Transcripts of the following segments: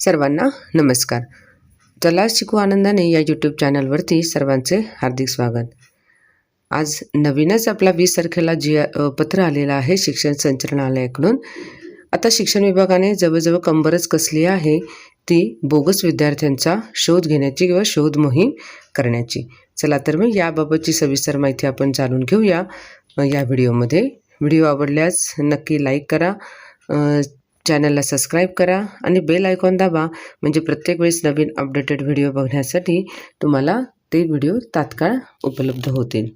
सर्वांना नमस्कार. चला शिकू आनंदाने या यूट्यूब चॅनलवरती सर्वांचे हार्दिक स्वागत. आज नवीनच आपला वीस तारखेला जी पत्र आलेलं आहे शिक्षण संचालनालयाकडून. आता शिक्षण विभागाने जवळजवळ कंबरच कसली आहे ती बोगस विद्यार्थ्यांचा शोध घेण्याची किंवा शोध मोहीम करण्याची. चला तर मग याबाबतची सविस्तर माहिती आपण जाणून घेऊया. या व्हिडिओमध्ये व्हिडिओ आवडल्यास नक्की लाईक करा. चॅनलला सबस्क्राईब करा आणि बेल आयकॉन दाबा. म्हणजे प्रत्येक वेळेस नवीन अपडेटेड व्हिडिओ बघण्यासाठी तुम्हाला ते व्हिडिओ तात्काळ उपलब्ध होतील.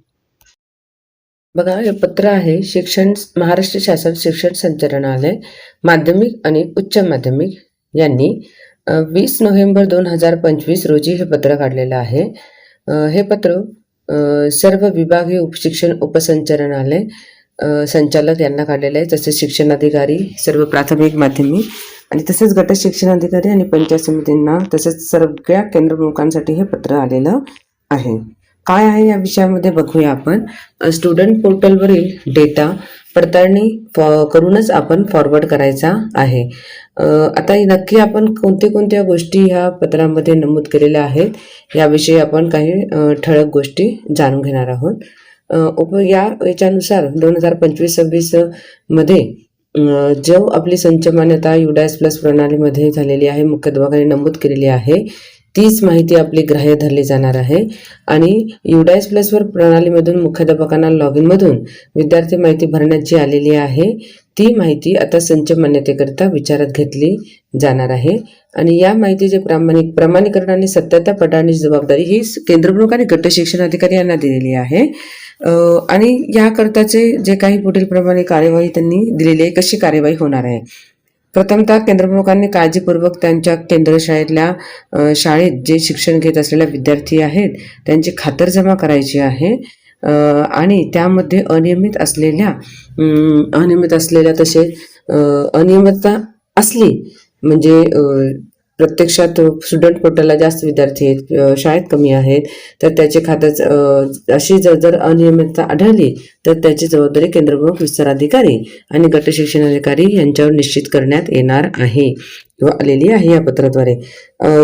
बघा हे पत्र आहे. शिक्षण महाराष्ट्र शासन शिक्षण संचालनालय माध्यमिक आणि उच्च माध्यमिक यांनी वीस नोव्हेंबर दोन हजार पंचवीस रोजी हे पत्र काढलेलं आहे. हे पत्र सर्व विभागीय उपशिक्षण उपसंचालनालय संचालक यांना काढलेलं आहे. तसेच शिक्षणाधिकारी सर्व प्राथमिक माध्यमिक आणि तसेच गट शिक्षणाधिकारी आणि पंचायत समितींना तसेच सगळ्या केंद्रप्रमुखांसाठी हे पत्र आलेलं आहे. काय आहे या विषयामध्ये बघूया आपण. स्टुडंट पोर्टलवरील डेटा पडताळणी फॉ करूनच आपण फॉरवर्ड करायचा आहे. आता नक्की आपण कोणत्या कोणत्या गोष्टी ह्या पत्रामध्ये नमूद केलेल्या आहेत याविषयी आपण काही ठळक गोष्टी जाणून घेणार आहोत. उप या याच्यानुसार दोन हजार पंचवीस सव्वीसमध्ये अ, जो आपली संच मान्यता युडायस प्लस प्रणालीमध्ये झालेली आहे मुख्याध्यापकाने नमूद केलेली आहे तीच माहिती आपली ग्राह्य धरली जाणार आहे आणि युडायस प्लसवर प्रणालीमधून मुख्याध्यापकांना लॉग इनमधून विद्यार्थी माहिती भरण्यात जी आलेली आहे ती माहिती आता संच मान्यतेकरिता विचारात घेतली जाणार आहे. आणि या माहितीचे प्रामाणिक प्रमाणीकरण आणि सत्यता पडताळणीची जबाबदारी ही केंद्रप्रमुख आणि गट शिक्षण अधिकारी यांना दिलेली आहे. आणि याकरताचे जे काही पुढील प्रमाणे कार्यवाही त्यांनी दिलेली आहे कशी कार्यवाही होणार आहे? प्रथमतः केंद्रप्रमुखांनी काळजीपूर्वक त्यांच्या केंद्रशाळेतल्या शाळेतल्या शाळेत जे शिक्षण घेत असलेल्या विद्यार्थी आहेत त्यांची खातरजमा करायची आहे. आणि त्यामध्ये अनियमित असलेल्या अनियमित असलेल्या तसे अनियमितता असली म्हणजे प्रत्यक्षात स्टुडंट पोर्टलला जास्त विद्यार्थी आहेत शाळेत कमी आहेत तर त्याचे खात्यात अशी जर जर अनियमितता आढळली तर त्याची जबाबदारी केंद्रप्रमुख विस्ताराधिकारी आणि गट शिक्षणाधिकारी यांच्यावर निश्चित करण्यात येणार आहे किंवा आलेली आहे या पत्राद्वारे.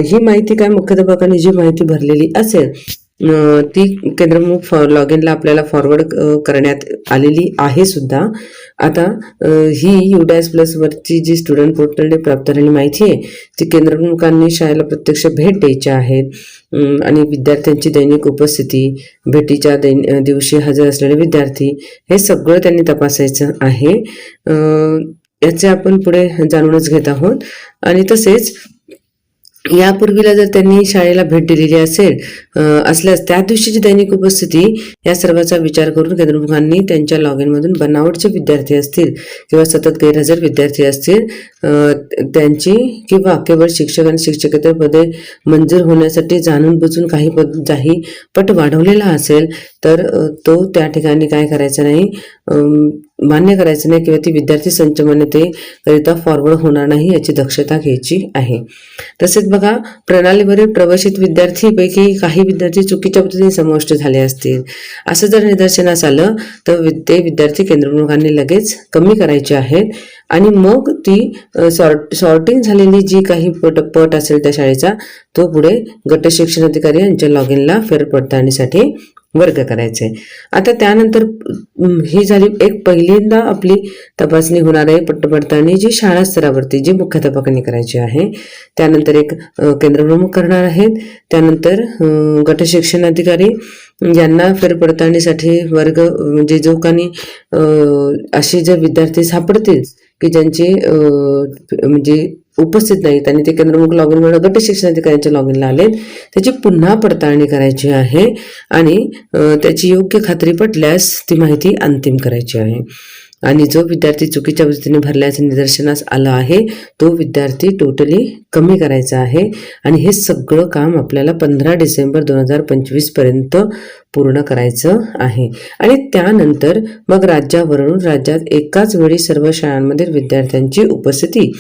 ही माहिती काय? मुख्याध्यापकांनी जी माहिती भरलेली असेल ती केंद्रमुख फॉ लॉगिनला आपल्याला फॉरवर्ड करण्यात आलेली आहे सुद्धा. आता ही युडॅस प्लसवरची जी स्टुडंट पोर्टलने प्राप्त झालेली माहिती आहे ती केंद्रप्रमुखांनी शाळेला प्रत्यक्ष भेट द्यायच्या आहेत आणि विद्यार्थ्यांची दैनिक उपस्थिती भेटीच्या दैन दिवशी हजर असलेले विद्यार्थी हे सगळं त्यांनी तपासायचं आहे. याचे आपण पुढे जाणूनच घेत आहोत. आणि तसेच यापूर्वीला जर त्यांनी शाळेला भेट दिलेली असेल असल्यास त्या दिवशीची दैनिक उपस्थिती या सर्वाचा विचार करून केंद्रमुखांनी त्यांच्या लॉग इनमधून बनावटचे विद्यार्थी असतील किंवा सतत गैरहजर विद्यार्थी असतील त्यांची किंवा केवळ शिक्षक आणि शिक्षकेतर पदे मंजूर होण्यासाठी जाणून बुजून काही पद काही पट वाढवलेला असेल तर तो त्या ठिकाणी काय करायचं नाही मान्य करायचं नाही किंवा ती विद्यार्थी संच मान्यतेकरिता फॉरवर्ड होणार नाही याची दक्षता घ्यायची आहे. तसेच बघा प्रणालीवरील प्रवेशित विद्यार्थीपैकी काही विद्यार्थी चुकीच्या पद्धतीने समाविष्ट झाले असतील. असं जर निदर्शनास आलं तर ते विद्यार्थी केंद्रप्रमुखांनी लगेच कमी करायचे आहेत. आणि मग ती सॉर्ट सॉर्टिंग झालेली जी काही पट पट असेल त्या शाळेचा तो पुढे गट शिक्षण अधिकारी यांच्या लॉग इनला फेरपडताळणीसाठी वर्ग करायचे. आता त्यानंतर ही झाली एक पहिल्यांदा आपली तपासणी होणार आहे पट्ट पडताळणी जी शाळा स्तरावरती जी मुख्याध्यापकांनी करायची आहे. त्यानंतर एक केंद्रप्रमुख करणार आहेत. त्यानंतर गटशिक्षण गट शिक्षण अधिकारी यांना फेरपडताळणीसाठी वर्ग म्हणजे जो काही असे जे विद्यार्थी सापडतील की ज्यांचे म्हणजे उपस्थित नाहीत आणि ते केंद्रमुख लॉग इन गट शिक्षणाधिकाऱ्यांच्या लॉग इनला आलेत. त्याची पुन्हा पडताळणी करायची आहे आणि त्याची योग्य खात्री पटल्यास ती माहिती अंतिम करायची आहे. आणि जो विद्यार्थी चुकीच्या पद्धतीने भरल्याचं निदर्शनास आलं आहे तो विद्यार्थी टोटली कमी करायचा आहे. आणि हे सगळं काम आपल्याला पंधरा डिसेंबर दोन हजार पंचवीसपर्यंत पूर्ण करायचं आहे. आणि त्यानंतर मग राज्यावरून राज्यात एकाच वेळी सर्व शाळांमधील विद्यार्थ्यांची उपस्थिती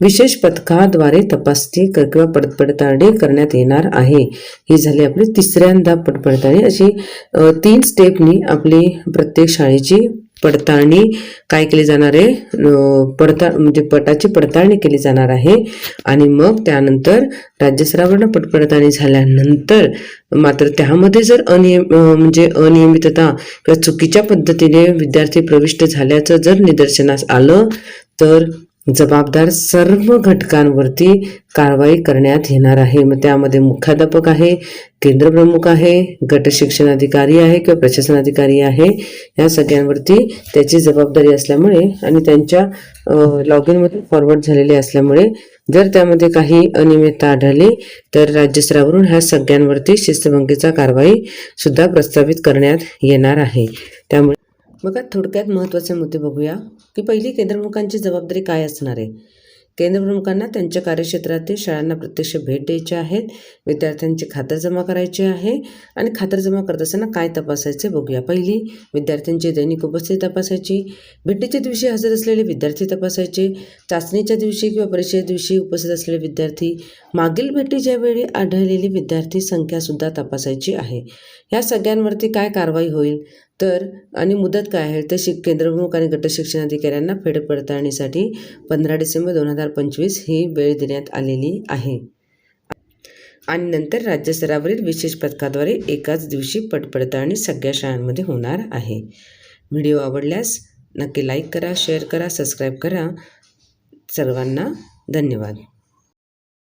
विशेष पथकाद्वारे तपासणी किंवा पडपडताळणी करण्यात येणार आहे. ही झाली आपली तिसऱ्यांदा पडपडताळणी. अशी तीन स्टेपनी आपली प्रत्येक शाळेची पडताळणी काय केली जाणार आहे? पडताळ म्हणजे पटाची पडताळणी केली जाणार आहे. आणि मग त्यानंतर राज्यस्तरावरनं पट पडताळणी झाल्यानंतर मात्र त्यामध्ये जर अनियम म्हणजे अनियमितता किंवा चुकीच्या पद्धतीने विद्यार्थी प्रविष्ट झाल्याचं जर निदर्शनास आलं तर जबाबदार सर्व घटकांवरती कारवाई करण्यात येणार आहे. मग त्यामध्ये मुख्याध्यापक आहे केंद्रप्रमुख आहे गट शिक्षणाधिकारी आहे किंवा प्रशासन अधिकारी आहे या सगळ्यांवरती त्याची जबाबदारी असल्यामुळे आणि त्यांच्या लॉग इनमध्ये फॉरवर्ड झालेले असल्यामुळे जर त्यामध्ये काही अनियमितता आढळली तर राज्यस्तरावरून ह्या सगळ्यांवरती शिस्तभंगीचा कारवाई सुद्धा प्रस्तावित करण्यात येणार आहे. त्यामुळे बघा थोडक्यात महत्त्वाचे मुद्दे बघूया की पहिली केंद्रप्रमुखांची जबाबदारी काय असणार आहे? केंद्रप्रमुखांना त्यांच्या कार्यक्षेत्रातील शाळांना प्रत्यक्ष भेट द्यायची आहेत विद्यार्थ्यांची खातरजमा करायची आहे आणि खातरजमा करत असताना काय तपासायचे बघूया. पहिली विद्यार्थ्यांची दैनिक उपस्थिती तपासायची भेटीच्या दिवशी हजर असलेले विद्यार्थी तपासायचे चाचणीच्या दिवशी किंवा परीक्षेच्या दिवशी उपस्थित असलेले विद्यार्थी मागील भेटीच्या वेळी आढळलेली विद्यार्थी संख्यासुद्धा तपासायची आहे. या सगळ्यांवरती काय कारवाई होईल? तर आणि मुदत काय आहे? तर शिक केंद्रप्रमुख आणि गट शिक्षणाधिकाऱ्यांना फेड पडताळणीसाठी पंधरा डिसेंबर दोन हजार पंचवीस ही वेळ देण्यात आलेली आहे. आणि नंतर राज्यस्तरावरील विशेष पथकाद्वारे एकाच दिवशी पटपडताळणी सगळ्या शाळांमध्ये होणार आहे. व्हिडिओ आवडल्यास नक्की लाईक करा शेअर करा सबस्क्राईब करा. सर्वांना धन्यवाद.